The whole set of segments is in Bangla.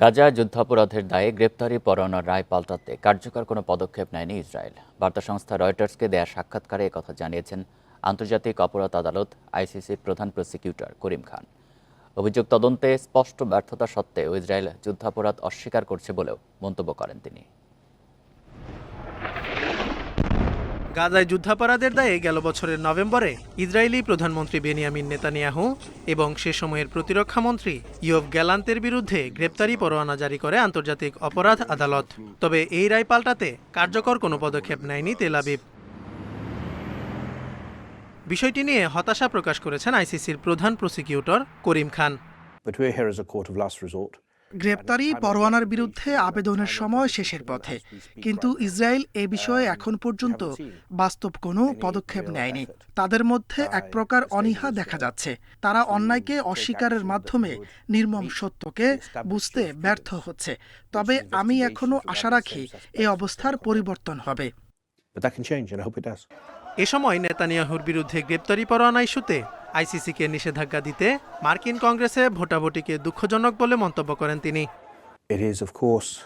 গাজা যুদ্ধাপরাধের দায়ে গ্রেপ্তারি পরোয়ানার রায় পাল্টাতে কার্যকর কোনো পদক্ষেপ নেয়নি ইসরায়েল। বার্তা সংস্থা রয়টার্সকে দেয়া সাক্ষাৎকারে কথা জানিয়েছেন আন্তর্জাতিক অপরাধ আদালত আইসিসির প্রধান প্রসিকিউটর করিম খান। অভিযোগ তদন্তে স্পষ্ট ব্যর্থতা সত্ত্বেও ইসরায়েল যুদ্ধাপরাধ অস্বীকার করছে বলেও মন্তব্য করেন তিনি। গাজায় যুদ্ধাপরাধের দায়ে গেল বছরের নভেম্বরে ইসরায়েলি প্রধানমন্ত্রী বেনিয়ামিন নেতানিয়াহু এবং সে সময়ের প্রতিরক্ষামন্ত্রী ইয়ব গ্যালান্তের বিরুদ্ধে গ্রেপ্তারি পরোয়ানা জারি করে আন্তর্জাতিক অপরাধ আদালত। তবে এই রায় পাল্টাতে কার্যকর কোনো পদক্ষেপ নেয়নি তেল আবিব। বিষয়টি নিয়ে হতাশা প্রকাশ করেছেন আইসিসির প্রধান prosecutor Karim Khan. But we're here as a court of last resort. গ্রেপ্তারি পরোয়ানার বিরুদ্ধে আবেদনের সময় শেষের পথে। কিন্তু ইসরায়েল এ বিষয়ে এখন পর্যন্ত বাস্তব কোনো পদক্ষেপ নেয়নি। তাদের মধ্যে এক প্রকার অনীহা দেখা যাচ্ছে। তারা অন্যায়কে অস্বীকারের মাধ্যমে নির্মম সত্যকে বুঝতে ব্যর্থ হচ্ছে। তবে আমি এখনও আশা রাখি এই অবস্থার পরিবর্তন হবে. এ সময় নেতানিয়াহুর বিরুদ্ধে গ্রেপ্তারি পরোয়ানা ইস্যুতে আইসিসিকে নিষেধাজ্ঞা দিতে মার্কিন কংগ্রেসে ভোটাভুটিকে দুঃখজনক বলে মন্তব্য করেন তিনি।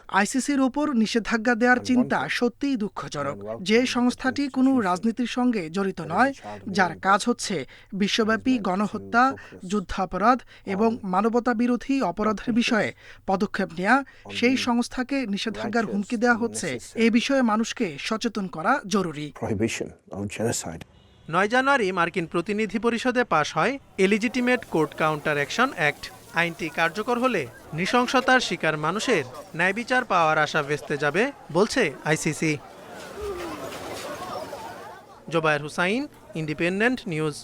আইসিসির উপর নিষেধাজ্ঞা দেওয়ার চিন্তা সত্যিই দুঃখজনক যে সংস্থাটি কোনো রাজনীতির সঙ্গে জড়িত নয় যার কাজ হচ্ছে বিশ্বব্যাপী গণহত্যা যুদ্ধাপরাধ এবং মানবতা বিরোধী অপরাধের বিষয়ে পদক্ষেপ নেওয়া সেই সংস্থাকে নিষেধাজ্ঞার হুমকি দেওয়া হচ্ছে। এ বিষয়ে মানুষকে সচেতন করা জরুরি. নয় জানুয়ারি মার্কিন প্রতিনিধি পরিষদে পাশ হয় illegitimate court counter action act. আইনটি কার্যকর হলে নৃশংসতার শিকার মানুষের ন্যায় বিচার পাওয়ার আশা ভেস্তে যাবে, বলছে ICC. Zobayer Hossain, independent news.